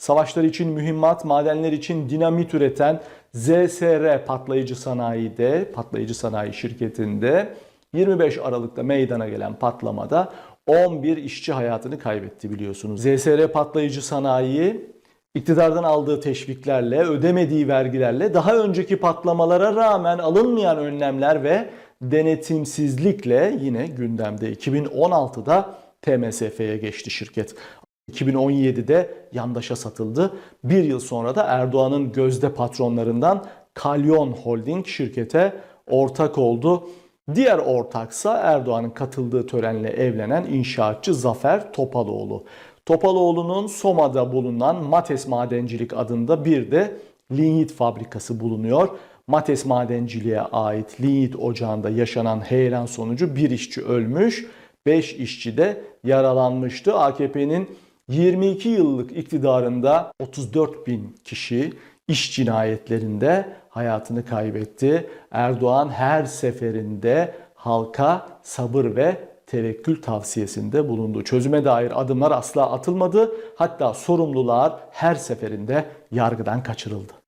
Savaşlar için mühimmat, madenler için dinamit üreten ZSR patlayıcı sanayide, patlayıcı sanayi şirketinde 25 Aralık'ta meydana gelen patlamada 11 işçi hayatını kaybetti biliyorsunuz. ZSR patlayıcı sanayi iktidardan aldığı teşviklerle, ödemediği vergilerle daha önceki patlamalara rağmen alınmayan önlemler ve denetimsizlikle yine gündemde 2016'da TMSF'ye geçti şirket. 2017'de yandaşa satıldı. Bir yıl sonra da Erdoğan'ın gözde patronlarından Kalyon Holding şirkete ortak oldu. Diğer ortaksa Erdoğan'ın katıldığı törenle evlenen inşaatçı Zafer Topaloğlu. Topaloğlu'nun Soma'da bulunan Mates Madencilik adında bir de linyit fabrikası bulunuyor. Mates Madenciliğe ait linyit ocağında yaşanan heyelan sonucu bir işçi ölmüş, 5 işçi de yaralanmıştı. AKP'nin 22 yıllık iktidarında 34 bin kişi iş cinayetlerinde hayatını kaybetti. Erdoğan her seferinde halka sabır ve tevekkül tavsiyesinde bulundu. Çözüme dair adımlar asla atılmadı. Hatta sorumlular her seferinde yargıdan kaçırıldı.